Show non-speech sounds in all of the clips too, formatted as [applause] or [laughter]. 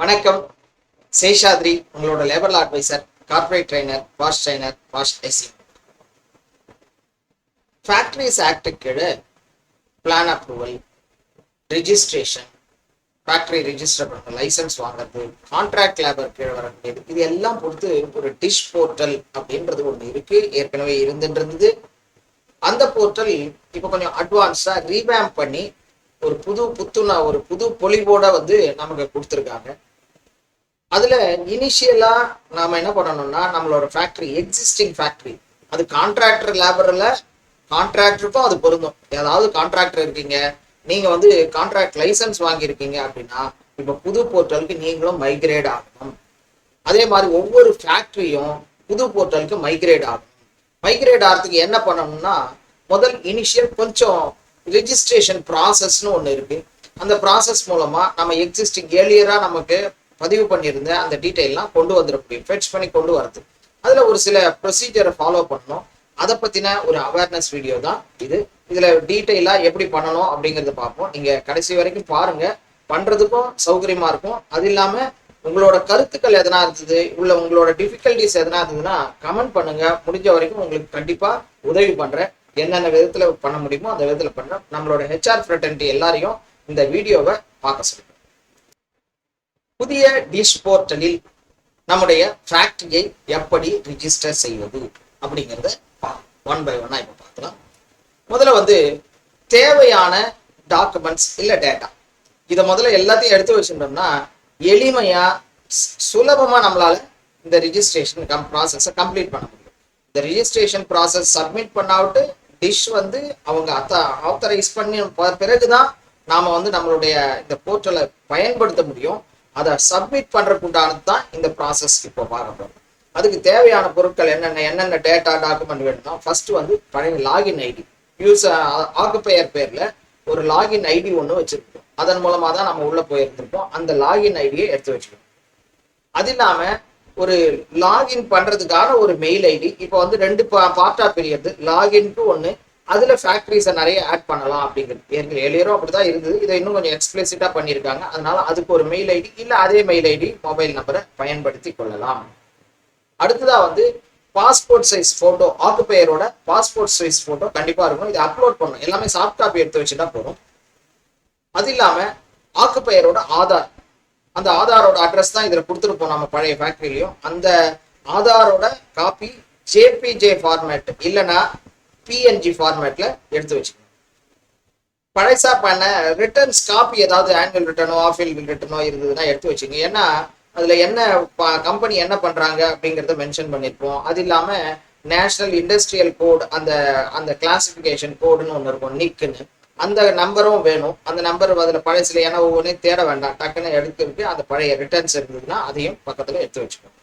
வணக்கம். சேஷாத்ரி உங்களோட labour adviser corporate trainer wash trainer wash SE factories act கீழே plan approval registration factory register பண்ணுறது licence வாங்குறது contract labour கீழே வரக்கூடியது இது எல்லாம் பொறுத்து ஒரு டிஷ் போர்ட்டல் அப்படின்றது ஒன்று இருக்கு. ஏற்கனவே இருந்துன்றது அந்த போர்ட்டல் இப்போ கொஞ்சம் அட்வான்ஸாக ரீபேம் பண்ணி ஒரு புது புத்துணா ஒரு புது பொலிவோட வந்து நமக்கு கொடுத்துருக்காங்க. அதில் இனிஷியலாக நாம் என்ன பண்ணணும்னா நம்மளோட ஃபேக்ட்ரி எக்ஸிஸ்டிங் ஃபேக்ட்ரி அது கான்ட்ராக்டர் லேபரில் கான்ட்ராக்டருக்கும் அது பொருந்தும். ஏதாவது கான்ட்ராக்டர் இருக்கீங்க நீங்கள் வந்து கான்ட்ராக்ட் லைசன்ஸ் வாங்கியிருக்கீங்க அப்படின்னா இப்போ புது போர்ட்டலுக்கு நீங்களும் மைக்ரேட் ஆகணும். அதே மாதிரி ஒவ்வொரு ஃபேக்ட்ரியும் புது போர்ட்டலுக்கு மைக்ரேட் ஆகும் மைக்ரேட் ஆகிறதுக்கு என்ன பண்ணணும்னா முதல் இனிஷியல் கொஞ்சம் ரிஜிஸ்ட்ரேஷன் ப்ராசஸ்னு ஒன்று இருக்குது அந்த ப்ராசஸ் மூலமாக நம்ம எக்ஸிஸ்டிங் ஏர்லியரா நமக்கு பதிவு பண்ணியிருந்த அந்த டீட்டெயிலாம் கொண்டு வந்துட முடியும். ஃபெட்ச் பண்ணி கொண்டு வரது. அதில் ஒரு சில ப்ரொசீஜரை ஃபாலோ பண்ணணும். அதை பற்றின ஒரு அவேர்னஸ் வீடியோ தான் இது. இதில் டீட்டெயிலாக எப்படி பண்ணணும் அப்படிங்கறத பார்ப்போம். நீங்கள் கடைசி வரைக்கும் பாருங்கள் பண்ணுறதுக்கும் சௌகரியமாக இருக்கும். அது இல்லாமல் உங்களோட கருத்துக்கள் எதனா இருந்தது உள்ள உங்களோட டிஃபிகல்டிஸ் எதனா இருந்ததுன்னா கமெண்ட் பண்ணுங்க. முடிஞ்ச வரைக்கும் உங்களுக்கு கண்டிப்பா உதவி பண்றேன். என்னென்ன விதத்துல பண்ண முடியுமோ அந்த விதத்துல பண்றேன் நம்மளோட ஹெச்ஆர் ஃப்ரெட்டன்ட்டி எல்லாரையும் இந்த வீடியோவை பார்க்க சொல்லுங்க. புதிய டிஷ் போர்ட்டலில் நம்முடைய ஃபேக்டரியை எப்படி ரிஜிஸ்டர் செய்வது அப்படிங்கிறத ஒன் பை ஒன்னா இப்போ பார்க்கலாம். முதல்ல வந்து தேவையான டாக்குமெண்ட்ஸ் இல்லை டேட்டா இதை முதல்ல எல்லாத்தையும் எடுத்து வச்சுட்டோம்னா எளிமையா சுலபமா நம்மளால இந்த ரிஜிஸ்ட்ரேஷன் கம் ப்ராசஸை கம்ப்ளீட் பண்ண முடியும். இந்த ரிஜிஸ்ட்ரேஷன் ப்ராசஸ் சப்மிட் பண்ணாவிட்டு டிஷ் வந்து அவங்க அத்த ஆத்தரைஸ் பண்ணி பிறகுதான் நாம வந்து நம்மளுடைய இந்த போர்ட்டலை பயன்படுத்த முடியும். அதை சப்மிட் பண்ணுறதுக்குண்டானது தான் இந்த ப்ராசஸ் இப்போ பார்க்க அதுக்கு தேவையான பொருட்கள் என்னென்ன என்னென்ன டேட்டா டாக்குமெண்ட் வேணும்னா ஃபர்ஸ்ட் வந்து பழைய லாகின் ஐடி யூஸ் ஆக்குப்பெயர் பேரில் ஒரு லாகின் ஐடி ஒன்று வச்சுருக்கோம். அதன் மூலமாக தான் நம்ம உள்ளே போயிருந்திருப்போம் அந்த லாகின் ஐடியை எடுத்து வச்சுக்கணும். அது இல்லாமல் ஒரு லாகின் பண்ணுறதுக்கான ஒரு மெயில் ஐடி இப்போ வந்து ரெண்டு பா பார்ட்டா பிரியறது. டு ஒன்று அதுல ஃபேக்டரிஸை நிறைய ஆட் பண்ணலாம் அப்படிங்கிறது ஏற்கனவே எளியரும் அப்படிதான் இருந்தது. இதை இன்னும் கொஞ்சம் எக்ஸ்பிளிசிட்டா பண்ணியிருக்காங்க. அதனால அதுக்கு ஒரு மெயில் ஐடி இல்ல அதே மெயில் ஐடி மொபைல் நம்பரை பயன்படுத்தி கொள்ளலாம். அடுத்ததா வந்து பாஸ்போர்ட் சைஸ் போட்டோ ஆக்குப்பெயரோட பாஸ்போர்ட் சைஸ் போட்டோ கண்டிப்பா இருக்கும். இதை அப்லோட் பண்ணணும். எல்லாமே சாஃப்ட் காப்பி எடுத்து வச்சுட்டா போதும். அது இல்லாம ஆக்குப்பெயரோட ஆதார். அந்த ஆதாரோட அட்ரஸ் தான் இதில் கொடுத்துருப்போம் நம்ம பழைய ஃபேக்ட்ரிலையும் அந்த ஆதாரோட காப்பி ஜேபிஜே ஃபார்மேட் இல்லைன்னா பிஎன்ஜி ஃபார்மேட்டில் எடுத்து வச்சுக்கணும் பழைசா பண்ண ரிட்டர்ன்ஸ் காப்பி ஏதாவது ஆனுவல் ரிட்டர்னோ ஆஃபில் ரிட்டர்னோ இருந்ததுன்னா எடுத்து வச்சுங்க ஏன்னா அதில் என்ன கம்பெனி என்ன பண்ணுறாங்க அப்படிங்கிறத மென்ஷன் பண்ணியிருப்போம் அது இல்லாமல் நேஷனல் இண்டஸ்ட்ரியல் கோட் அந்த அந்த கிளாசிஃபிகேஷன் கோடுன்னு ஒன்று இருக்கும் நிக்குன்னு அந்த நம்பரும் வேணும். அந்த நம்பர் அதில் பழசில் ஏன்னா ஒவ்வொன்றையும் தேட வேண்டாம். டக்குன்னு எடுத்துக்கிட்டு அந்த பழைய ரிட்டர்ன்ஸ் இருந்ததுன்னா அதையும் பக்கத்தில் எடுத்து வச்சுக்கணும்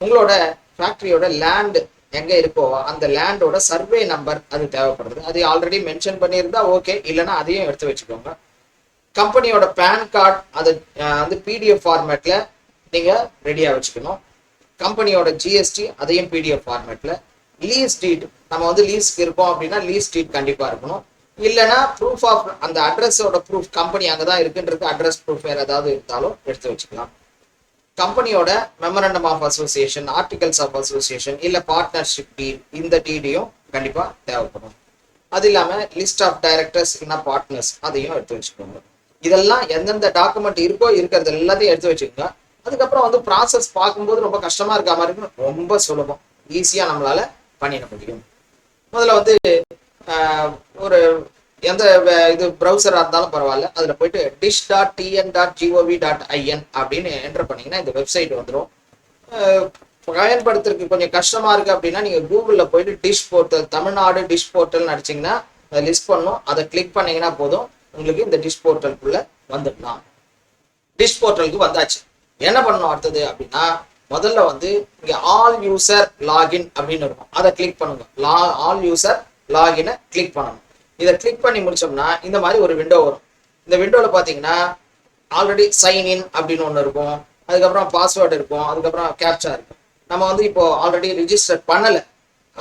உங்களோட ஃபேக்ட்ரியோட லேண்டு எங்க இருக்கோ அந்த லேண்டோட சர்வே நம்பர் அது தேவைப்படுறது அது ஆல்ரெடி மென்ஷன் பண்ணியிருந்தா ஓகே இல்லைன்னா அதையும் எடுத்து வச்சுக்கோங்க. கம்பெனியோட பேன் கார்டு அது வந்து பிடிஎஃப் ஃபார்மேட்ல நீங்க ரெடியா வச்சுக்கணும். கம்பெனியோட ஜிஎஸ்டி அதையும் பிடிஎஃப் ஃபார்மேட்ல லீஸ் டீட் நம்ம வந்து லீஸ்க்கு இருக்கோம் அப்படின்னா லீஸ் டீட் கண்டிப்பா இருக்கணும். இல்லைன்னா ப்ரூஃப் ஆஃப் அந்த அட்ரஸோட ப்ரூஃப் கம்பெனி அங்கே தான் இருக்குன்றது அட்ரஸ் ப்ரூஃப் வேறு ஏதாவது இருந்தாலும் எடுத்து வச்சுக்கலாம். கம்பெனியோட memorandum of association articles of association இல்லை பார்ட்னர்ஷிப் டீல் இந்த டீடையும் கண்டிப்பாக தேவைப்படும். அது இல்லாமல் லிஸ்ட் ஆஃப் டைரக்டர்ஸ் இல்லைன்னா பார்ட்னர்ஸ் அதையும் எடுத்து வச்சுக்கோங்க. இதெல்லாம் எந்தெந்த டாக்குமெண்ட் இருக்கோ இருக்கிறது எல்லாத்தையும் எடுத்து வச்சுக்கோங்க. அதுக்கப்புறம் வந்து ப்ராசஸ் பார்க்கும்போது ரொம்ப கஷ்டமாக இருக்க மாதிரி இருக்கும். ரொம்ப சுலபம். ஈஸியாக நம்மளால் பண்ணிட முடியும். முதல்ல வந்து ஒரு எந்த இது ப்ரௌசராக இருந்தாலும் பரவாயில்ல. அதில் போயிட்டு DISH dot TN dot GOV dot IN அப்படின்னு என்டர் பண்ணிங்கன்னா இந்த வெப்சைட் வந்துடும் பயன்படுத்துறதுக்கு கொஞ்சம் கஷ்டமாக இருக்குது அப்படின்னா நீங்கள் கூகுளில் போயிட்டு DISH portal Tamil Nadu DISH portal அடிச்சிங்கன்னா அதை லிஸ்ட் பண்ணும் அதை கிளிக் பண்ணிங்கன்னா போதும். உங்களுக்கு இந்த டிஷ் போர்ட்டலுக்குள்ளே வந்துடலாம். டிஷ் போர்ட்டலுக்கு வந்தாச்சு. என்ன பண்ணணும் அடுத்தது அப்படின்னா முதல்ல வந்து இங்கே ஆல் யூசர் லாகின் அப்படின்னு இருக்கும். அதை கிளிக் பண்ணுங்க. லா ஆல் யூசர் லாகினை கிளிக் பண்ணணும். இதை கிளிக் பண்ணி முடிச்சோம்னா இந்த மாதிரி ஒரு விண்டோ வரும். இந்த விண்டோவில் பார்த்தீங்கன்னா ஆல்ரெடி சைன் இன் அப்படின்னு ஒன்று இருக்கும். அதுக்கப்புறம் பாஸ்வேர்டு இருக்கும். அதுக்கப்புறம் கேப்சா இருக்கும். நம்ம வந்து இப்போ ஆல்ரெடி ரிஜிஸ்டர் பண்ணலை.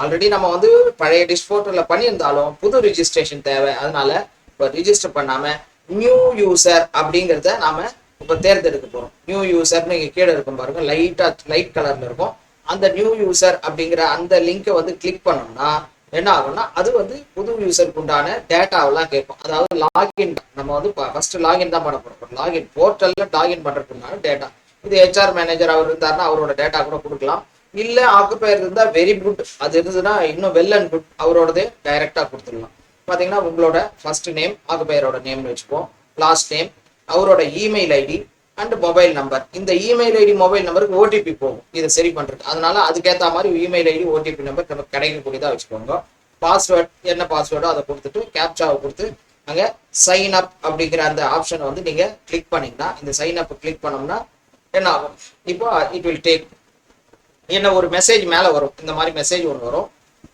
ஆல்ரெடி நம்ம வந்து பழைய டிஷ் போர்ட்டலில் பண்ணியிருந்தாலும் புது ரிஜிஸ்ட்ரேஷன் தேவை. அதனால இப்போ ரிஜிஸ்டர் பண்ணாம நியூ யூசர் அப்படிங்கிறத நாம இப்போ தேர்ந்தெடுக்க போகிறோம் நியூ யூசர்னு இங்கே கீழே இருக்கும் பாருங்க. லைட்டாக லைட் கலரில் இருக்கும். அந்த நியூ யூசர் அப்படிங்கிற அந்த லிங்கை வந்து கிளிக் பண்ணோம்னா என்ன ஆகும்னா அது வந்து புது யூசருக்கு உண்டான டேட்டாவெல்லாம் கேட்கும். அதாவது லாகின் நம்ம வந்து ஃபர்ஸ்ட் லாகின் தான் பண்ண போகிறோம் லாகின் போர்ட்டலில் லாகின் பண்ணுறதுக்குண்டான டேட்டா இது ஹெச்ஆர் மேனேஜர் அவர் இருந்தாருன்னா அவரோட டேட்டா கூட கொடுக்கலாம். இல்லை ஆக்குப்பயர் இருந்தால் வெரி குட் அது இருந்ததுன்னா இன்னும் வெல் அண்ட் குட் அவரோடதே டைரெக்டாக கொடுத்துடலாம். பார்த்தீங்கன்னா உங்களோட ஃபர்ஸ்ட் நேம் ஆக்குப்பயரோட நேம்னு வச்சுப்போம் லாஸ்ட் நேம் அவரோட email ID and mobile number இந்த இமெயில் ஐடி மொபைல் நம்பருக்கு ஓடிபி போகும். இதை சரி பண்ணுறது அதனால அதுக்கேற்ற மாதிரி இமெயில் ஐடி ஓடிபி நம்பர் நமக்கு கிடைக்கக்கூடியதாக வச்சுக்கோங்க. பாஸ்வேர்ட் என்ன பாஸ்வேர்டோ அதை கொடுத்துட்டு கேப்சாவை கொடுத்து அங்கே சைன் அப் அப்படிங்கிற அந்த ஆப்ஷனை வந்து நீங்கள் கிளிக் பண்ணீங்கன்னா இந்த சைன் அப் கிளிக் பண்ணோம்னா என்ன ஆகும்? இப்போ இட் வில் டேக் என்ன ஒரு மெசேஜ் மேலே வரும். இந்த மாதிரி மெசேஜ் ஒன்று வரும்.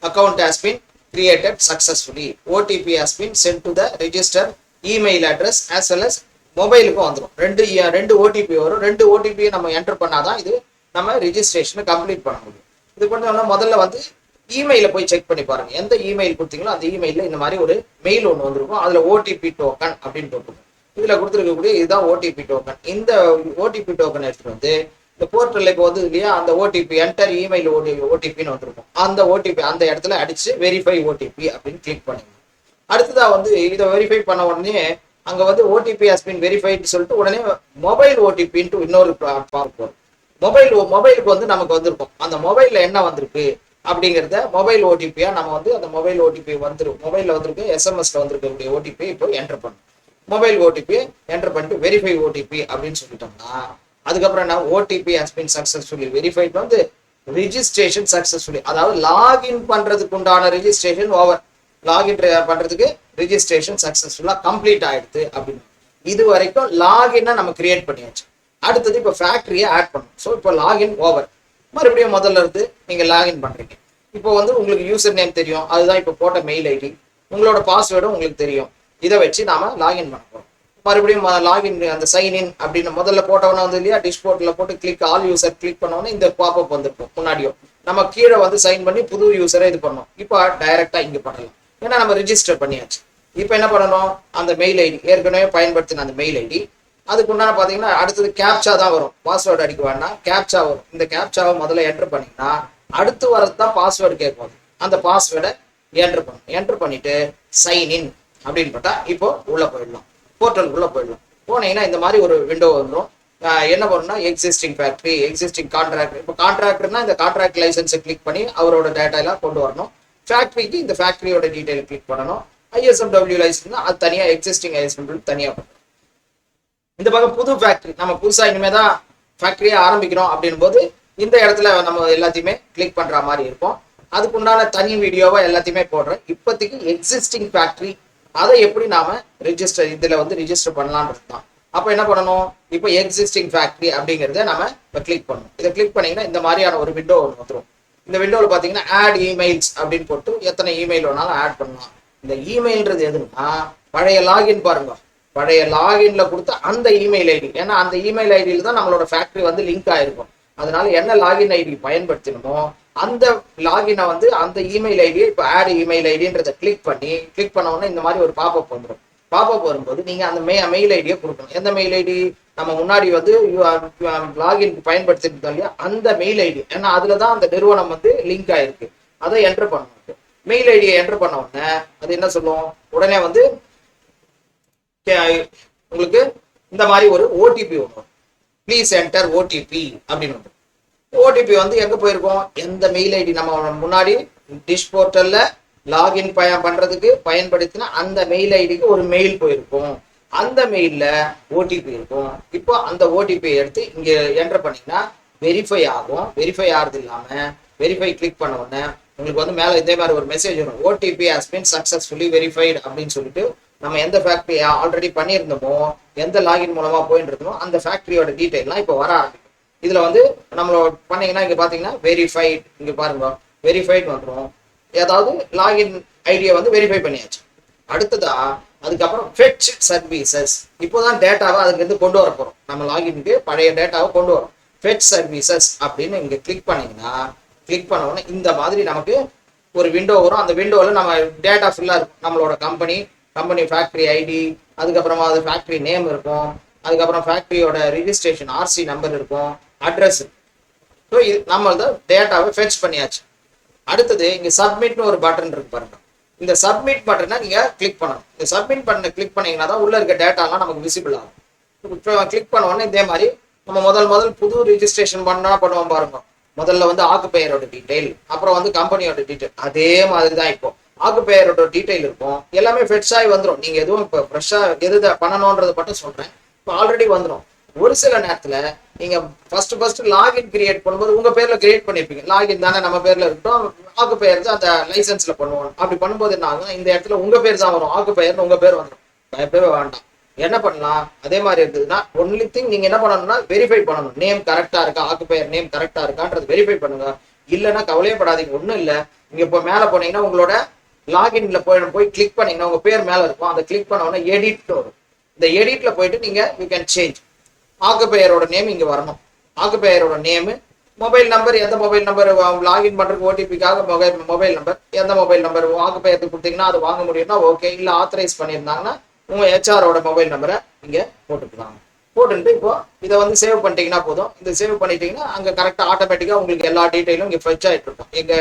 Account has been created successfully OTP has been sent to the register email address as well as மொபைலுக்கும் வந்துடும் ரெண்டு ரெண்டு ஓடிபி வரும் ரெண்டு ஓடிபியை நம்ம என்டர் பண்ணாதான் இது நம்ம ரிஜிஸ்ட்ரேஷனை கம்ப்ளீட் பண்ண முடியும் இது பண்ணோம்னா முதல்ல வந்து இமெயில போய் செக் பண்ணி பாருங்க எந்த இமெயில் கொடுத்தீங்களோ அந்த இமெயில இந்த மாதிரி ஒரு மெயில் ஒன்று வந்திருக்கும் அதுல ஓடிபி டோக்கன் அப்படின்னு போட்டுருக்கும் இதுல கொடுத்துருக்கக்கூடிய இதுதான் ஓடிபி டோக்கன் இந்த ஓடிபி டோக்கன் எடுத்துட்டு வந்து இந்த போர்ட்டல்ல இப்போ வந்து இல்லையா அந்த ஓடிபி என்டர் இமெயில் ஓடி ஓடிபின்னு வந்திருக்கும் அந்த ஓடிபி அந்த இடத்துல அடிச்சு வெரிஃபை ஓடிபி அப்படின்னு கிளிக் பண்ணுங்க அடுத்ததா வந்து இதை வெரிஃபை பண்ண உடனே அங்க வந்து ஓடிபி ஹஸ் பின் வெரிஃபைட்னு சொல்லிட்டு உடனே மொபைல் ஓடிபின்ட்டு இன்னொரு பார்ப்போம் மொபைல் மொபைலுக்கு வந்து நமக்கு வந்திருக்கும். அந்த மொபைல்ல என்ன வந்திருக்கு அப்படிங்கிறத மொபைல் ஓடிபியா நம்ம வந்து அந்த மொபைல் ஓடிபி வந்துரும் மொபைல்ல வந்திருக்கு எஸ்எம்எஸ்ல வந்திருக்கக்கூடிய ஓடிபி இப்போ என்டர் பண்ணும். மொபைல் ஓடிபி என்டர் பண்ணிட்டு வெரிஃபை ஓடிபி அப்படின்னு சொல்லிட்டோம்னா அதுக்கப்புறம் என்ன? OTP has been successfully verified வந்து ரிஜிஸ்ட்ரேஷன் சக்சஸ்ஃபுல்லி அதாவது லாகின் பண்றதுக்கு உண்டான ரிஜிஸ்ட்ரேஷன் ஓவர் லாகின் பண்றதுக்கு ரிஜிஸ்ட்ரேஷன் சக்சஸ்ஃபுல்லா கம்ப்ளீட் ஆயிடுது அப்படின்னு. இது வரைக்கும் லாகின்னா நம்ம கிரியேட் பண்ணியாச்சு. அடுத்தது இப்போ ஃபேக்டரியை ஆட் பண்ணணும். ஸோ இப்போ லாகின் ஓவர் மறுபடியும் முதல்ல இருந்து நீங்கள் லாகின் பண்றீங்க. இப்போ வந்து உங்களுக்கு யூசர் நேம் தெரியும். அதுதான் இப்போ போட்ட மெயில் ஐடி உங்களோட பாஸ்வேர்டும் உங்களுக்கு தெரியும். இதை வச்சு நாம லாகின் பண்ண போறோம். மறுபடியும் லாகின் அந்த சைன் இன் அப்படின்னு முதல்ல போட்டவன வந்து இல்லையா? டிஷ்போர்ட்ல போட்டு கிளிக் ஆல் யூசர் கிளிக் பண்ணோன்னே இந்த பாப்அப் வந்துருக்கும். முன்னாடியும். நம்ம கீழே வந்து சைன் பண்ணி புது யூசரை இது பண்ணோம். இப்போ டைரக்டா இங்க பண்ணலாம். ஏன்னா நம்ம ரிஜிஸ்டர் பண்ணியாச்சு. இப்போ என்ன பண்ணணும்? அந்த மெயில் ஐடி ஏற்கனவே பயன்படுத்தின அந்த மெயில் ஐடி அதுக்கு உண்டான பார்த்தீங்கன்னா அடுத்தது கேப்சா தான் வரும். பாஸ்வேர்டு அடிக்க வேண்டாம். கேப்சா வரும். இந்த கேப்சாவை முதல்ல என்டர் பண்ணிங்கன்னா அடுத்து வரது தான் பாஸ்வேர்டு கேட்கும். அந்த பாஸ்வேர்டை என்டர் பண்ணும் என்டர் பண்ணிட்டு சைன் இன் அப்படின்னு பார்த்தா இப்போ உள்ளே போயிடலாம். போர்ட்டலுக்குள்ளே போயிடலாம். போனீங்கன்னா இந்த மாதிரி ஒரு விண்டோ வந்துடும் என்ன பண்ணணும்னா எக்ஸிஸ்டிங் ஃபேக்ட்ரி எக்ஸிஸ்டிங் கான்ட்ராக்ட் இப்போ கான்ட்ராக்டர்னா இந்த கான்ட்ராக்ட் லைசன்ஸை கிளிக் பண்ணி அவரோட டேட்டா எல்லாம் கொண்டு வரணும். ஃபேக்ட்ரிக்கு இந்த ஃபேக்ட்ரியோட டீட்டெயில் கிளிக் பண்ணணும். ஐஎஸ்எம்டபிள்யூ லைசன்ஸ்னா அது தனியாக எக்ஸிஸ்டிங் ஐஎஸ்எம் தனியாக இந்த பக்கம் புது ஃபேக்ட்ரி நம்ம புதுசாக இனிமே தான் ஃபேக்ட்ரியை ஆரம்பிக்கிறோம் அப்படின் போது இந்த இடத்துல நம்ம எல்லாத்தையுமே கிளிக் பண்ணுற மாதிரி இருக்கும். அதுக்கு உண்டான தனி வீடியோவை எல்லாத்தையுமே போடுறேன். இப்போதைக்கு எக்ஸிஸ்டிங் ஃபேக்ட்ரி அதை எப்படி நாம ரிஜிஸ்டர் இதில் வந்து ரிஜிஸ்டர் பண்ணலான்றது தான் அப்போ என்ன பண்ணணும்? இப்போ எக்ஸிஸ்டிங் ஃபேக்ட்ரி அப்படிங்கிறத நம்ம இப்போ கிளிக் பண்ணணும். இதை கிளிக் பண்ணிங்கன்னா இந்த மாதிரியான ஒரு விண்டோ ஒன்று வந்துடும் இந்த விண்டோவில் பார்த்தீங்கன்னா ஆட் இமெயில்ஸ் அப்படின்னு போட்டு எத்தனை இமெயில் வேணாலும் ஆட் பண்ணலாம். இந்த இமெயில்ன்றது எதுன்னா பழைய லாகின் பாருங்க. பழைய லாகின்ல கொடுத்த அந்த இமெயில் ஐடி ஏன்னா அந்த இமெயில் ஐடியில் தான் நம்மளோட ஃபேக்டரி வந்து லிங்க் ஆயிருக்கும். அதனால என்ன லாகின் ஐடி பயன்படுத்தணுமோ அந்த லாகினை வந்து அந்த இமெயில் ஐடியை இப்போ ஆட் இமெயில் ஐடின்றத கிளிக் பண்ணி கிளிக் பண்ண உடனே இந்த மாதிரி ஒரு பாப்பப் வந்துடும் பாப்பப் வரும்போது நீங்கள் அந்த மெ மெயில் ஐடியை கொடுக்கணும். எந்த மெயில் ஐடி நம்ம முன்னாடி வந்து லாகின் பயன்படுத்திட்டு இல்லையா? அந்த மெயில் ஐடி ஏன்னா அதுல தான் அந்த நிறுவனம் வந்து லிங்க் ஆயிருக்கு. அதை என்டர் பண்ணணும் மெயில் ஐடியை என்டர் பண்ண உடனே அது என்ன சொல்லுவோம் உடனே வந்து உங்களுக்கு இந்த மாதிரி ஒரு ஓடிபி வரும். ப்ளீஸ் என்டர் ஓடிபி அப்படின்னு ஓடிபி வந்து எங்க போயிருக்கோம்? எந்த மெயில் ஐடி நம்ம முன்னாடி டிஷ் போர்ட்டல்ல லாகின் பய பண்றதுக்கு பயன்படுத்தின அந்த மெயில் ஐடிக்கு ஒரு மெயில் போயிருக்கும். அந்த மெயில்ல ஓடிபி இருக்கும். இப்போ அந்த ஓடிபி எடுத்து இங்கே என்டர் பண்ணிங்கன்னா வெரிஃபை ஆகும். வெரிஃபை ஆகிறது இல்லாமல் வெரிஃபை கிளிக் பண்ண உடனே உங்களுக்கு வந்து மேலே இதே மாதிரி ஒரு மெசேஜ் வரும். OTP has been successfully verified அப்படின்னு சொல்லிட்டு நம்ம எந்த ஃபேக்ட்ரி ஆல்ரெடி பண்ணியிருந்தோமோ எந்த லாகின் மூலமாக போயிட்டு இருந்தோமோ அந்த ஃபேக்டரியோட டீட்டெயிலாம் இப்போ வர ஆரம்பிக்கும். இதில் வந்து நம்மளோட பண்ணிங்கன்னா இங்கே பார்த்தீங்கன்னா வெரிஃபைட் இங்கே பாருங்க வெரிஃபைட் வந்துரும். ஏதாவது லாகின் ஐடியை வந்து வெரிஃபை பண்ணியாச்சு. அடுத்ததா அதுக்கப்புறம் ஃபெட்ச் சர்வீசஸ் இப்போதான் டேட்டாவை அதுக்கு இருந்து கொண்டு வர போகிறோம் நம்ம லாகினுக்கு பழைய டேட்டாவை கொண்டு வரோம். ஃபெட்ச் சர்வீசஸ் அப்படின்னு இங்கே கிளிக் பண்ணீங்கன்னா கிளிக் பண்ண உடனே இந்த மாதிரி நமக்கு ஒரு விண்டோ வரும். அந்த விண்டோவில் நம்ம டேட்டா ஃபுல்லாக இருக்கும். நம்மளோட கம்பெனி கம்பெனி ஃபேக்ட்ரி ஐடி அதுக்கப்புறமா அது ஃபேக்ட்ரி நேம் இருக்கும். அதுக்கப்புறம் ஃபேக்ட்ரியோட ரிஜிஸ்ட்ரேஷன் ஆர்சி நம்பர் இருக்கும். அட்ரஸ் ஸோ இது நம்மள்தான் டேட்டாவை ஃபெச் பண்ணியாச்சு. அடுத்தது இங்கே சப்மிட்னு ஒரு பட்டன் இருக்கு பாருங்க. இந்த சப்மிட் பட்டனை நீங்கள் கிளிக் பண்ணணும். இந்த சப்மிட் பட்டனை கிளிக் பண்ணீங்கன்னா தான் உள்ள இருக்க டேட்டாலாம் நமக்கு விசிபிள் ஆகும். இப்போ கிளிக் பண்ண உடனே இதே மாதிரி நம்ம முதல் முதல் புது ரிஜிஸ்ட்ரேஷன் பண்ணா பண்ணுவோம் பாருங்க. முதல்ல வந்து ஆக்குப்பெயரோட டீடைல் அப்புறம் வந்து கம்பெனியோட டீடைல் அதே மாதிரி தான் இப்போ. ஆக்குப்பெயரோட டீடைல் இருக்கும். எல்லாமே ஃபெட்ஸ் ஆகி வந்துடும் நீங்க எதுவும் இப்போ ஃப்ரெஷ்ஷாக எது பண்ணணுன்றது மட்டும் சொல்றேன். இப்போ ஆல்ரெடி வந்துடும் ஒரு சில நேரத்தில் நீங்க ஃபர்ஸ்ட் ஃபர்ஸ்ட் லாகின் கிரியேட் பண்ணும்போது உங்க பேர்ல கிரியேட் பண்ணிருப்பீங்க. லாகின் தானே நம்ம பேர்ல இருக்கட்டும் ஆக்கு பெயர் அந்த லைசன்ஸ்ல பண்ணுவோம். அப்படி பண்ணும்போது என்ன ஆகும் இந்த இடத்துல உங்க பேர் தான் வரும். ஆக்கு பெயர்னு உங்க பேர் வந்துடும் பயப்படவே வேண்டாம். என்ன பண்ணலாம்? அதே மாதிரி இருந்ததுன்னா ஒன்லி திங் நீங்க என்ன பண்ணணும்னா வெரிஃபை பண்ணணும். நேம் கரெக்டா இருக்கா? ஆக்கு பெயர் நேம் கரெக்டா இருக்கான்றது வெரிஃபை பண்ணுங்க. இல்லைன்னா கவலையே படாதீங்க. ஒன்றும் இல்லை. நீங்க இப்போ மேலே போனீங்கன்னா உங்களோட லாகின்ல போய் போய் கிளிக் பண்ணீங்கன்னா உங்க பேர் மேல இருக்கும். அந்த கிளிக் பண்ண உடனே எடிட் வரும். இந்த எடிட்ல போயிட்டு நீங்க யூ கேன் சேஞ்ச் ஆக்குப்பெயரோட நேம் இங்கே வரணும். ஆக்குப்பெயரோட நேமு மொபைல் நம்பர் எந்த மொபைல் நம்பர் லாகின் பண்ணுறதுக்கு ஓடிபிக்காக மொபைல் மொபைல் நம்பர் எந்த மொபைல் நம்பர் ஆக்குப்பெயருக்கு கொடுத்தீங்கன்னா அது வாங்க முடியும்னா ஓகே. இல்லை ஆத்தரைஸ் பண்ணியிருந்தாங்கன்னா உங்கள் ஹெச்ஆரோட மொபைல் நம்பரை இங்கே போட்டுக்கலாம். போட்டுட்டு இப்போ இதை வந்து சேவ் பண்ணிட்டீங்கன்னா போதும். இதை சேவ் பண்ணிட்டீங்கன்னா அங்கே கரெக்டாக ஆட்டோமேட்டிக்காக உங்களுக்கு எல்லா டீட்டெயிலும் இங்கே ஃபெச் ஆகிட்டு இருக்கும். இங்க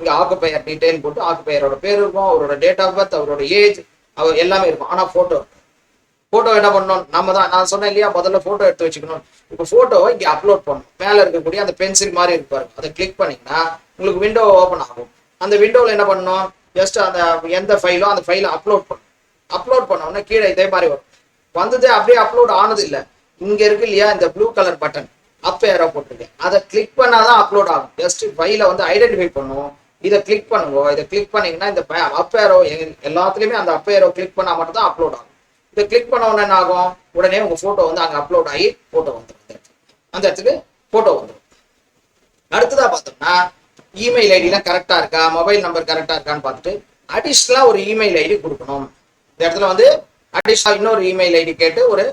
இங்கே ஆக்குப்பெயர் டீட்டெயில் போட்டு ஆக்குப்பெயரோட பேர் இருக்கும் அவரோட டேட் ஆஃப் பர்த் அவரோட ஏஜ் அவர் எல்லாமே இருக்கும். ஆனால் ஃபோட்டோ போட்டோ என்ன பண்ணணும்? நம்ம தான் நான் சொன்னேன் இல்லையா? முதல்ல போட்டோ எடுத்து வச்சுக்கணும். இப்போ போட்டோவை இங்கே அப்லோட் பண்ணணும். மேலே இருக்கக்கூடிய அந்த பென்சில் மாதிரி இருப்பாரு அதை கிளிக் பண்ணிங்கன்னா உங்களுக்கு விண்டோ ஓப்பன் ஆகும். அந்த விண்டோவில் என்ன பண்ணணும்? ஜஸ்ட் அந்த எந்த ஃபைலோ அந்த ஃபைலை அப்லோட் பண்ணணும். அப்லோட் பண்ணோம்னா கீழே இதே மாதிரி வரும். வந்தது அப்படியே அப்லோட் ஆனது இல்லை. இங்கே இருக்கு இல்லையா? இந்த blue colour button up arrow போட்டிருக்கேன். அதை கிளிக் பண்ணாதான் அப்லோட் ஆகும். ஜஸ்ட் ஃபைலை வந்து ஐடென்டிஃபை பண்ணுவோம். இதை கிளிக் பண்ணுங்க. இதை கிளிக் பண்ணீங்கன்னா இந்த அப் ஏரோ எல்லாத்துலேயுமே அந்த அப் ஏரோ கிளிக் பண்ணால் மட்டும் தான் அப்லோட் ஆகும். இதை கிளிக் பண்ண உடனே என்ன ஆகும்? உடனே உங்க போட்டோ வந்து அங்க அப்லோட் ஆகி போட்டோ வந்துடும் அந்த இடத்துக்கு போட்டோ வந்துடும் அடுத்ததா பார்த்தோம்னா இமெயில் ஐடிலாம் கரெக்டா இருக்கா? மொபைல் நம்பர் கரெக்டா இருக்கான்னு பார்த்துட்டு அடிஷ்னலா ஒரு இமெயில் ஐடி கொடுக்கணும். இந்த இடத்துல வந்து அடிஷ்னல் இன்னொரு இமெயில் ஐடி கேட்டு ஒரு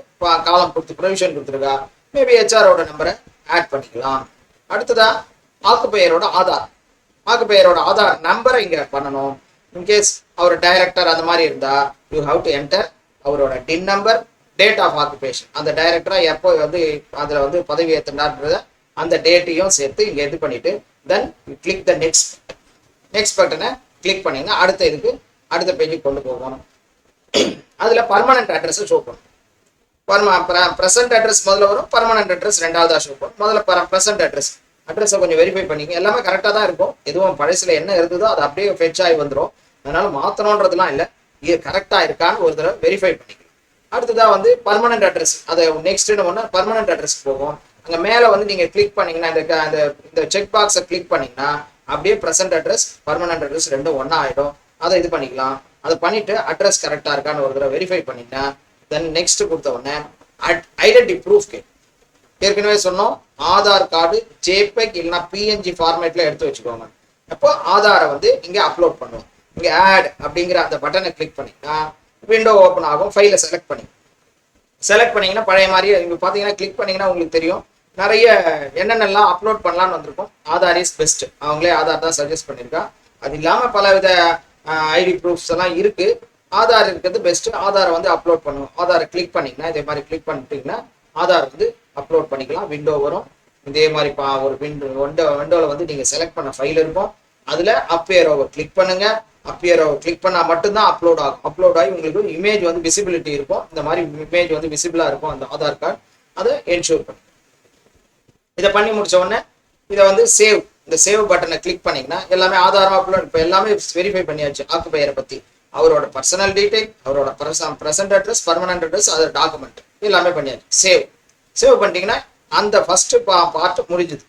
காலம் கொடுத்து ப்ரொவிஷன் கொடுத்துருக்கா? மேபி ஹெச்ஆரோட நம்பரை ஆட் பண்ணிக்கலாம். அடுத்ததா ஆக்குப்பெயரோட ஆதார். ஆக்குப்பெயரோட ஆதார் நம்பரை இங்க பண்ணணும். இன்கேஸ் அவர் டைரக்டர் அந்த மாதிரி இருந்தா யூ ஹவ் டு என்டர் அவரோட TIN number date of occupation அந்த டைரக்டரா எப்போ வந்து அதுல வந்து பதவி ஏற்றினார்ன்றத அந்த டேட்டையும் சேர்த்து இங்க இது பண்ணிட்டு then click the next next பட்டனை கிளிக் பண்ணிங்க. அடுத்த இதுக்கு அடுத்த பேஜுக்கு கொண்டு போகணும். அதுல பர்மனன்ட் அட்ரஸ் ஷோ பண்ணும் பர்ம ப்ரெசன்ட் அட்ரஸ் முதல்ல வரும் பர்மனன்ட் அட்ரஸ் ரெண்டாவதா ஷோ பண்ணும் முதல்ல ப்ரெசன்ட் அட்ரஸ் அட்ரஸை கொஞ்சம் வெரிஃபை பண்ணிங்க. எல்லாமே கரெக்டாக தான் இருக்கும். எதுவும் பழசுல என்ன இருந்ததோ அது அப்படியே ஃபெச் ஆகி வந்துடும் அதனால மாற்றணுன்றதுலாம் இல்லை. இது கரெக்டாக இருக்கான்னு ஒரு தடவை வெரிஃபை பண்ணிக்கணும். அடுத்ததாக வந்து பர்மனன்ட் அட்ரஸ் அதை நெக்ஸ்ட் என்ன பர்மனன்ட் அட்ரஸ் போகும். அங்கே மேலே வந்து நீங்கள் கிளிக் பண்ணீங்கன்னா இந்த அந்த இந்த செக் பாக்ஸை கிளிக் பண்ணீங்கன்னா அப்படியே ப்ரெசன்ட் அட்ரஸ் பர்மனன்ட் அட்ரஸ் ரெண்டும் ஒன்றா ஆகிடும் அதை இது பண்ணிக்கலாம். அதை பண்ணிட்டு அட்ரஸ் கரெக்டாக இருக்கான்னு ஒரு தடவை வெரிஃபை பண்ணிட்டா தென் நெக்ஸ்ட் கொடுத்த உடனே ஐடென்டி ப்ரூஃப் கேட்கும் ஏற்கனவே சொன்னோம் ஆதார் கார்டு ஜேபெக் இல்லைன்னா பிஎன்ஜி ஃபார்மேட்டில் எடுத்து வச்சுக்கோங்க. அப்போ ஆதாரை வந்து இங்கே அப்லோட் பண்ணுவோம். இங்கே ஆட் அப்படிங்கிற அந்த பட்டனை கிளிக் பண்ணிங்கன்னா விண்டோ ஓப்பன் ஆகும் ஃபைலை செலக்ட் பண்ணி. செலக்ட் பண்ணிங்கன்னா பழைய மாதிரி இப்போ பார்த்தீங்கன்னா கிளிக் பண்ணிங்கன்னா உங்களுக்கு தெரியும். நிறைய என்னென்னலாம் அப்லோட் பண்ணலான்னு வந்திருக்கும். ஆதார் இஸ் பெஸ்ட் அவங்களே ஆதார் தான் சஜஸ்ட் பண்ணியிருக்கா. அது இல்லாமல் பல வித ஐடி ப்ரூஃப்ஸ் எல்லாம் இருக்குது ஆதார் இருக்கிறது பெஸ்ட்டு ஆதாரை வந்து அப்லோட் பண்ணுவோம் ஆதாரை கிளிக் பண்ணீங்கன்னா இதே மாதிரி கிளிக் பண்ணிட்டீங்கன்னா ஆதார் வந்து அப்லோட் பண்ணிக்கலாம். விண்டோ வரும். இதே மாதிரி பா ஒரு விண்டோ விண்டோ விண்டோவில் வந்து நீங்கள் செலக்ட் பண்ண ஃபைல் இருக்கும். அதில் அப்பியரோவை கிளிக் பண்ணுங்கள் அப்பியரோவை கிளிக் பண்ணால் மட்டும்தான் அப்லோட் ஆகும். அப்லோட் ஆகி உங்களுக்கு இமேஜ் வந்து விசிபிலிட்டி இருக்கும். இந்த மாதிரி இமேஜ் வந்து விசிபிளாக இருக்கும் அந்த ஆதார் கார்டு அதை என்ஷூர் பண்ணும் இதை பண்ணி முடிச்ச உடனே இதை வந்து சேவ் இந்த சேவ் பட்டனை கிளிக் பண்ணீங்கன்னா எல்லாமே ஆதாரம் அப்லோட் இப்போ எல்லாமே வெரிஃபை பண்ணியாச்சு ஆக்குப்பெயரை பத்தி. அவரோட பர்சனல் டீடைல் அவரோட ப்ரெசன்ட் அட்ரஸ் பர்மனன்ட் அட்ரஸ் அது டாக்குமெண்ட் எல்லாமே பண்ணியாச்சு. சேவ் சேவ் பண்ணிட்டீங்கன்னா அந்த ஃபர்ஸ்ட் பார்ட் முடிஞ்சுது.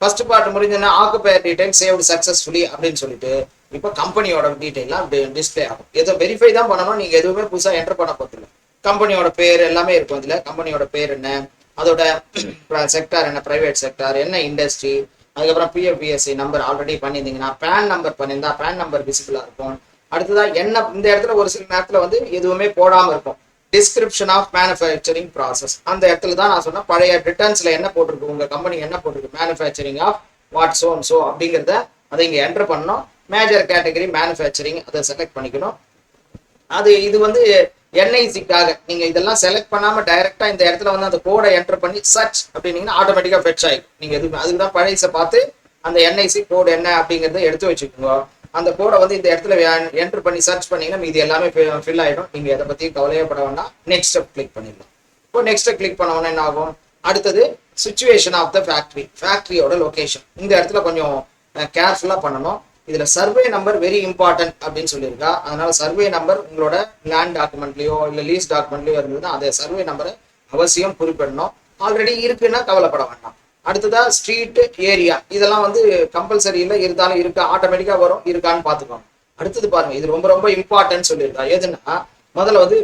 ஃபர்ஸ்ட் பார்ட் முடிஞ்சதுன்னா ஆக்குப்பெயர் டீடைல் சேவ்டு சக்ஸஸ்ஃபுல்லி அப்படின்னு சொல்லிட்டு இப்போ கம்பெனியோட டீட்டெயிலாம் டிஸ்ப்ளே ஆகும். எதோ வெரிஃபை தான் பண்ணணும். நீங்கள் எதுவுமே புதுசாக என்டர் பண்ண போகிறதில்ல கம்பெனியோட பேர் எல்லாமே இருக்கும் அதில். கம்பெனியோட பேர் என்ன? அதோட [clears throat] செக்டார் என்ன? ப்ரைவேட் செக்டார் என்ன இண்டஸ்ட்ரி அதுக்கப்புறம் பிஎஃபிஎஸ்சி நம்பர் ஆல்ரெடி பண்ணியிருந்தீங்கன்னா பேன் நம்பர் பண்ணியிருந்தா பேன் நம்பர் விசிபிளாக இருக்கும். அடுத்ததாக என்ன இந்த இடத்துல ஒரு சில நேரத்தில் வந்து எதுவுமே போடாமல் இருக்கும். டிஸ்கிரிப்ஷன் ஆஃப் மேனுஃபேக்சரிங் ப்ராசஸ் அந்த இடத்துல தான் நான் சொன்னேன் பழைய ரிட்டர்ன்ஸில் என்ன போட்டிருக்கு? உங்கள் கம்பெனி என்ன போட்டிருக்கு? Manufacturing of what so so அப்படிங்கிறத அதை இங்கே என்டர் பண்ணோம் மேஜர் கேட்டகரி மேனுஃபேக்சரிங் அதை செலக்ட் பண்ணிக்கணும். அது இது வந்து என்ஐசிக்காக நீங்க இதெல்லாம் செலக்ட் பண்ணாம டைரக்டா இந்த இடத்துல வந்து அந்த கோடை என்டர் பண்ணி சர்ச் அப்படின்னீங்கன்னா ஆட்டோமேட்டிக்கா ஃபெட்ச் ஆயிடும். நீங்க எதுவுமே அதுக்கு தான் பழையசை பார்த்து அந்த என்ஐசி கோடு என்ன அப்படிங்கிறத எடுத்து வச்சுக்கோங்க. அந்த கோடை வந்து இந்த இடத்துல என்டர் பண்ணி சர்ச் பண்ணீங்கன்னா இது எல்லாமே ஃபில் ஆகிடும் நீங்கள் எதை பற்றி கவலையப்பட வேண்டாம். நெக்ஸ்ட் ஸ்டெப் கிளிக் பண்ணிடலாம். இப்போ நெக்ஸ்ட் கிளிக் பண்ண உடனே என்ன ஆகும்? அடுத்தது சுச்சுவேஷன் ஆஃப் த ஃபேக்ட்ரி ஃபேக்ட்ரியோட லொக்கேஷன் இந்த இடத்துல கொஞ்சம் கேர்ஃபுல்லாக பண்ணணும். இதுல சர்வே நம்பர் வெரி இம்பார்ட்டன்ட் அப்படின்னு சொல்லியிருக்கா. அதனால சர்வே நம்பர் உங்களோட லேண்ட் டாக்குமெண்ட்லயோ இல்ல லீஸ் டாக்குமெண்ட்லயோ இருந்ததுன்னா அதை சர்வே நம்பரை அவசியம் குறிப்பிடணும். ஆல்ரெடி இருக்குன்னா கவலைப்பட வேண்டாம். அடுத்ததா ஸ்ட்ரீட் ஏரியா இதெல்லாம் வந்து கம்பல்சரி இல்லை இருந்தாலும் இருக்கா ஆட்டோமேட்டிக்கா வரும் இருக்கான்னு பாத்துக்கோங்க அடுத்தது பாருங்க இது ரொம்ப ரொம்ப இம்பார்ட்டன்ட் சொல்லியிருக்கா. எதுன்னா முதல்ல வந்து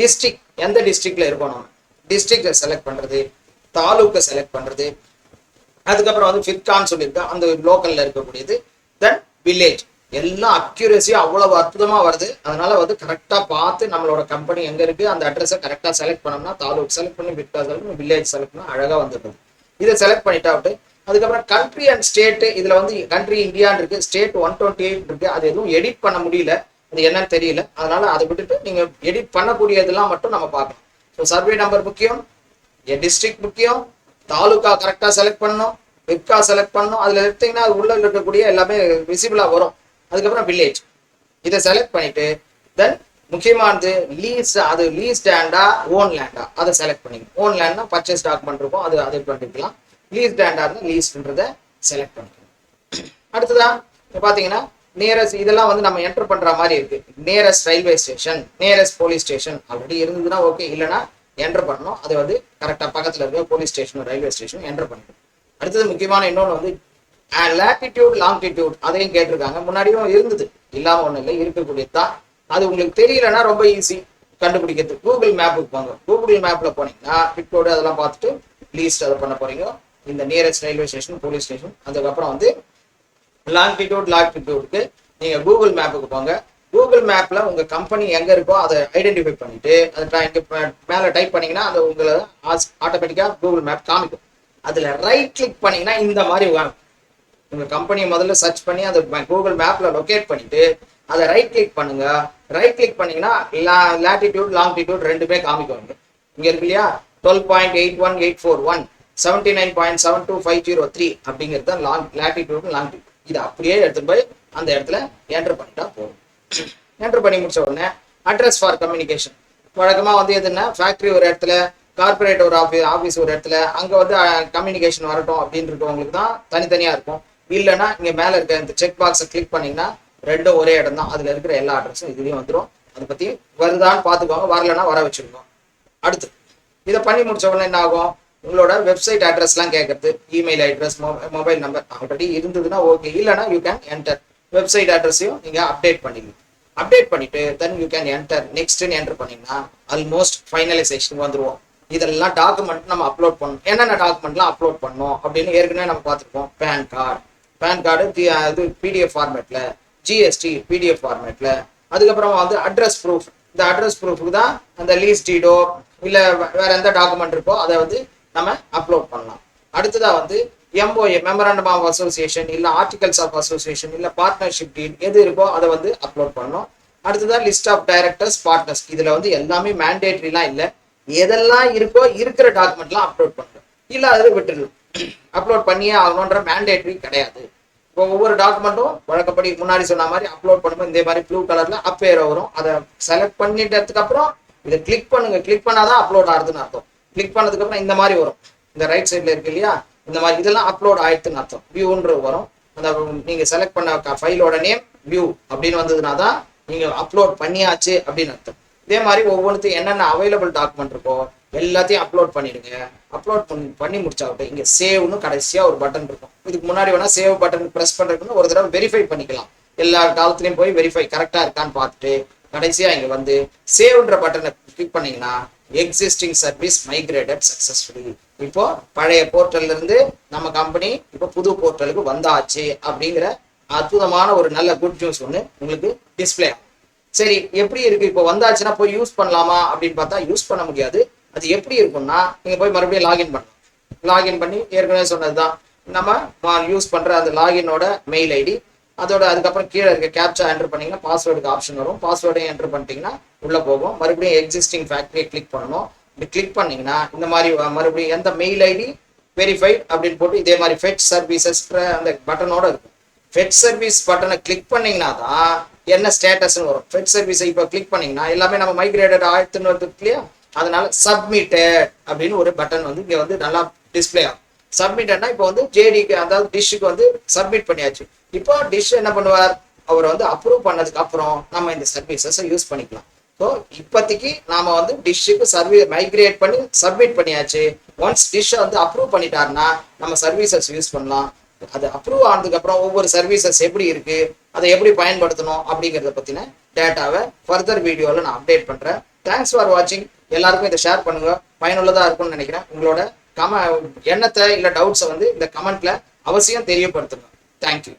டிஸ்ட்ரிக் எந்த டிஸ்ட்ரிக்ட்ல இருக்கோம் நம்ம? டிஸ்ட்ரிக்ட செலக்ட் பண்றது தாலுக்கை செலக்ட் பண்றது அதுக்கப்புறம் வந்து ஃபிட்கான்னு சொல்லியிருக்கா அந்த லோக்கல்ல இருக்கக்கூடியது. தென் வில்லேஜ் எல்லாம் அக்யூரஸியா அவ்வளவு அற்புதமா வருது. அதனால வந்து கரெக்டா பார்த்து நம்மளோட கம்பெனி எங்க இருக்கு அந்த அட்ரஸை கரெக்டா செலக்ட் பண்ணோம்னா தாலுக் செலக்ட் பண்ணி விட்கா செலக்ட் பண்ணி வில்லேஜ் செலக்ட் பண்ணா அழகா வந்துடுது இதை செலக்ட் பண்ணிட்டா விட்டு அதுக்கப்புறம் கண்ட்ரி அண்ட் ஸ்டேட் இதுல வந்து கண்ட்ரி இந்தியான்னு இருக்கு ஸ்டேட் ஒன் டுவெண்ட்டி எயிட் இருக்கு. அது எதுவும் எடிட் பண்ண முடியல. அது என்னன்னு தெரியல. அதனால அதை விட்டுட்டு நீங்க எடிட் பண்ணக்கூடியதெல்லாம் மட்டும் நம்ம பார்க்கணும் ஸோ சர்வே நம்பர் முக்கியம் டிஸ்ட்ரிக்ட் முக்கியம் தாலுகா கரெக்டா செலக்ட் பண்ணணும். விப்கா செலக்ட் பண்ணணும். அதில் எடுத்தீங்கன்னா அது உள்ள இருக்கக்கூடிய எல்லாமே விசிபிளாக வரும். அதுக்கப்புறம் வில்லேஜ் இதை செலக்ட் பண்ணிட்டு தென் முக்கியமானது லீஸ் அது லீஸ் லேண்டா ஓன் லேண்டா அதை செலக்ட் பண்ணிக்கணும். ஓன் லேண்ட்னா பர்ச்சேஸ் டாக்குமெண்ட் இருக்கும். அது அதை பண்ணிக்கலாம். லீஸ் லேண்டா இருந்தால் லீஸ்ன்றதை செலக்ட் பண்ணிக்கணும். அடுத்ததா இப்போ பார்த்தீங்கன்னா நியரஸ்ட் இதெல்லாம் வந்து நம்ம என்டர் பண்ற மாதிரி இருக்கு. Nearest railway station nearest police station அப்படி இருந்ததுன்னா ஓகே இல்லைன்னா என்டர் பண்ணணும். அது வந்து கரெக்டாக பக்கத்தில் இருக்க police station railway station enter பண்ணிக்கணும். அடுத்தது முக்கியமான இன்னொன்று வந்து லேட்டிடியூட் லாங்கிடியூட் அதையும் கேட்டிருக்காங்க. முன்னாடியும் இருந்தது. இல்லாம ஒன்றும் இல்லை. இருக்கக்கூடியது தான் அது உங்களுக்கு தெரியலன்னா ரொம்ப ஈஸி கண்டுபிடிக்கிறது. கூகுள் மேப்புக்கு போங்க. கூகுள் மேப்ல போனீங்கன்னா பிட்கோடு அதெல்லாம் பார்த்துட்டு லீஸ்ட் அதை பண்ண போறீங்க. இந்த nearest railway station police station அதுக்கப்புறம் வந்து லாங்கிடியூட் லாங்கிடியூடுக்கு நீங்க கூகுள் மேப்புக்கு போங்க. கூகுள் மேப்ல உங்க கம்பெனி எங்க இருக்கோ அதை ஐடென்டிஃபை பண்ணிட்டு அதை ட- மேலே டைப் பண்ணீங்கன்னா அது உங்களை ஆட்டோமேட்டிக்காக கூகுள் மேப் காமிக்கும். அதுல ரைட் கிளிக் பண்ணீங்கன்னா இந்த மாதிரி வரும். உங்க கம்பெனியை முதல்ல சர்ச் பண்ணி அதை கூகுள் மேப்ல லொகேட் பண்ணிட்டு அதை ரைட் கிளிக் பண்ணுங்க. ரைட் கிளிக் பண்ணீங்கன்னா லேட்டிடியூட் லாங்கிடியூட் ரெண்டுமே காமிக்கும் இங்க. இருக்கு இல்லையா? Twelve point eight one eight four one seventy nine point seven two five zero three அப்படிங்கிறது தான் லாங் லேட்டிடியூட் லாங்கிடியூட் இதை அப்படியே எடுத்துட்டு போய் அந்த இடத்துல என்டர் பண்ணிட்டா போதும். என்டர் பண்ணி முடிச்ச உடனே அட்ரஸ் ஃபார் கம்யூனிகேஷன் வழக்கமாக வந்து எதுன்னா ஃபேக்ட்ரி ஒரு இடத்துல கார்பரேட் ஒரு ஆஃபீஸ் ஆஃபீஸ் ஒரு இடத்துல அங்கே வந்து கம்யூனிகேஷன் வரட்டும் அப்படின்னு இருக்கவங்களுக்கு தான் தனித்தனியாக இருக்கும். இல்லைன்னா இங்கே மேலே இருக்க இந்த செக் பாக்ஸை கிளிக் பண்ணீங்கன்னா ரெண்டும் ஒரே இடம் தான். அதில் இருக்கிற எல்லா அட்ரஸும் இதுலேயும் வந்துடும் அதை பற்றி வருதான்னு பார்த்துக்கோங்க. வரலன்னா வர வச்சுருக்கோம் அடுத்து இதை பண்ணி முடிச்ச உடனே என்ன ஆகும்? உங்களோட வெப்சைட் அட்ரஸ்லாம் கேட்கறது email address mobile number already இருந்ததுன்னா ஓகே இல்லைன்னா யூ கேன் என்டர் வெப்சைட் அட்ரஸையும் நீங்கள் அப்டேட் பண்ணிக்கணும். அப்டேட் பண்ணிட்டு தென் யூ கேன் என்டர் நெக்ஸ்ட்னு என்டர் பண்ணிங்கன்னா ஆல்மோஸ்ட் ஃபைனலைசேஷன் வந்துருவோம் இதெல்லாம் டாக்குமெண்ட் நம்ம அப்லோட் பண்ணணும். என்னென்ன டாக்குமெண்ட்லாம் அப்லோட் பண்ணோம் அப்படின்னு ஏற்கனவே நம்ம பார்த்துருக்கோம். பேன் கார்டு பேன் கார்டு இது பிடிஎஃப் ஃபார்மேட்டில் ஜிஎஸ்டி பிடிஎஃப் ஃபார்மேட்டில் அதுக்கப்புறமா வந்து அட்ரஸ் ப்ரூஃப் இந்த அட்ரஸ் ப்ரூஃபுக்கு தான் அந்த லீஸ் டீடோ இல்லை வேற எந்த டாக்குமெண்ட் இருக்கோ அதை வந்து நம்ம அப்லோட் பண்ணலாம். அடுத்ததாக வந்து எம்ஓஏ மெமரண்டம் ஆஃப் அசோசியேஷன் இல்லை ஆர்டிகல்ஸ் ஆஃப் அசோசியேஷன் இல்லை பார்ட்னர்ஷிப் டீட் எது இருக்கோ அதை வந்து அப்லோட் பண்ணணும். அடுத்ததா லிஸ்ட் ஆஃப் டைரக்டர்ஸ் பார்ட்னர்ஸ் இதில் வந்து எல்லாமே மேண்டேட்ரிலாம் இல்லை. எதெல்லாம் இருக்கோ இருக்கிற டாக்குமெண்ட்லாம் அப்லோட் பண்ணணும் இல்லை அதில் விட்டுடலாம் அப்லோட் பண்ணியே ஆகணுன்ற மேண்டேட்ரி கிடையாது. இப்போ ஒவ்வொரு டாக்குமெண்ட்டும் வழக்கப்படி முன்னாடி சொன்ன மாதிரி அப்லோட் பண்ணும்போது இந்த மாதிரி ப்ளூ கலரில் அப்பேர் வரும். அதை செலக்ட் பண்ணிட்டதுக்கு அப்புறம் இதை கிளிக் பண்ணுங்க. கிளிக் பண்ணாதான் அப்லோட் ஆகுதுன்னு அர்த்தம். கிளிக் பண்ணதுக்கு அப்புறம் இந்த மாதிரி வரும். இந்த ரைட் சைடில் இருக்கு இல்லையா? இந்த மாதிரி இதெல்லாம் அப்லோட் ஆயிடுதுன்னு அர்த்தம். வியூன்ற வரும். அந்த நீங்கள் செலக்ட் பண்ண ஃபைலோட நேம் வியூ அப்படின்னு வந்ததுனா தான் நீங்கள் அப்லோட் பண்ணியாச்சு அப்படின்னு அர்த்தம். இதே மாதிரி ஒவ்வொன்றுத்தையும் என்னென்ன அவைலபிள் டாக்குமெண்ட் இருக்கோ எல்லாத்தையும் அப்லோட் பண்ணிடுங்க. அப்லோட் பண்ணி பண்ணி முடிச்சாவிட்டு இங்கே சேவ்னு கடைசியாக ஒரு பட்டன் இருக்கும். இதுக்கு முன்னாடி வேணால் சேவ் பட்டன் ப்ரெஸ் பண்ணுறதுக்குன்னு ஒரு தடவை வெரிஃபை பண்ணிக்கலாம். எல்லா காலத்துலையும் போய் வெரிஃபை கரெக்டாக இருக்கான்னு பார்த்துட்டு கடைசியாக இங்கே வந்து சேவ்ன்ற பட்டனை கிளிக் பண்ணிங்கன்னா எக்ஸிஸ்டிங் சர்வீஸ் மைக்ரேட்டட் சக்ஸஸ்ஃபுல்லி இப்போ பழைய போர்ட்டல்ல இருந்து நம்ம கம்பெனி இப்போ புது போர்ட்டலுக்கு வந்தாச்சு அப்படிங்கிற அற்புதமான ஒரு நல்ல குட் நியூஸ் ஒன்று உங்களுக்கு டிஸ்பிளே ஆகும். சரி எப்படி இருக்கு? இப்போ வந்தாச்சுன்னா போய் யூஸ் பண்ணலாமா? அப்படின்னு பார்த்தா யூஸ் பண்ண முடியாது. அது எப்படி இருக்கும்னா நீங்க போய் மறுபடியும் லாகின் பண்ணலாம். லாகின் பண்ணி ஏற்கனவே சொன்னதுதான். நம்ம யூஸ் பண்ற அந்த லாகினோட மெயில் ஐடி அதோட அதுக்கப்புறம் கீழே இருக்க கேப்சா என்டர் பண்ணீங்கன்னா பாஸ்வேர்டுக்கு ஆப்ஷன் வரும். பாஸ்வேர்டையும் என்டர் பண்ணிட்டீங்கன்னா உள்ள போகும். மறுபடியும் எக்ஸிஸ்டிங் ஃபேக்டரியை கிளிக் பண்ணணும். இப்படி கிளிக் பண்ணீங்கன்னா இந்த மாதிரி மறுபடியும் எந்த மெயில் ஐடி வெரிஃபைட் அப்படின்னு போட்டு இதே மாதிரி ஃபெட் சர்வீசஸ் அந்த பட்டனோட இருக்கும். ஃபெட் சர்வீஸ் பட்டனை கிளிக் பண்ணீங்கன்னா தான் என்ன ஸ்டேட்டஸ்னு வரும். ஃபெட் சர்வீஸை இப்போ கிளிக் பண்ணிங்கன்னா எல்லாமே நம்ம மைக்ரேட்டட் ஆயிரத்துன்னு வருது இல்லையா? அதனால சப்மிட்டட் அப்படின்னு ஒரு பட்டன் வந்து இங்கே வந்து நல்லா டிஸ்பிளே ஆகும். சப்மிட்டட்னா இப்போ வந்து ஜேடிக்கு அதாவது டிஷ்ஷுக்கு வந்து சப்மிட் பண்ணியாச்சு. இப்போ டிஷ் என்ன பண்ணுவார்? அவர் வந்து அப்ரூவ் பண்ணதுக்கு அப்புறம் நம்ம இந்த சர்வீசஸை யூஸ் பண்ணிக்கலாம். ஸோ இப்போதைக்கு நாம வந்து டிஷ்ஷுக்கு சர்வீ மைக்ரேட் பண்ணி சப்மிட் பண்ணியாச்சு. ஒன்ஸ் டிஷ்ஷை வந்து அப்ரூவ் பண்ணிட்டாருன்னா நம்ம சர்வீசஸ் யூஸ் பண்ணலாம். அது அப்ரூவ் ஆனதுக்கு அப்புறம் ஒவ்வொரு சர்வீசஸ் எப்படி இருக்கு அதை எப்படி பயன்படுத்தணும் அப்படிங்கிறத பத்தின டேட்டாவை ஃபர்தர் வீடியோவில் நான் அப்டேட் பண்றேன். தேங்க்ஸ் ஃபார் வாட்சிங் எல்லாருக்கும் இதை ஷேர் பண்ணுங்க. பயனுள்ளதா இருக்கும்னு நினைக்கிறேன். உங்களோட கம எண்ணத்தை இல்லை டவுட்ஸை வந்து இந்த கமெண்ட்ல அவசியம் தெரியப்படுத்துங்க. தேங்க்யூ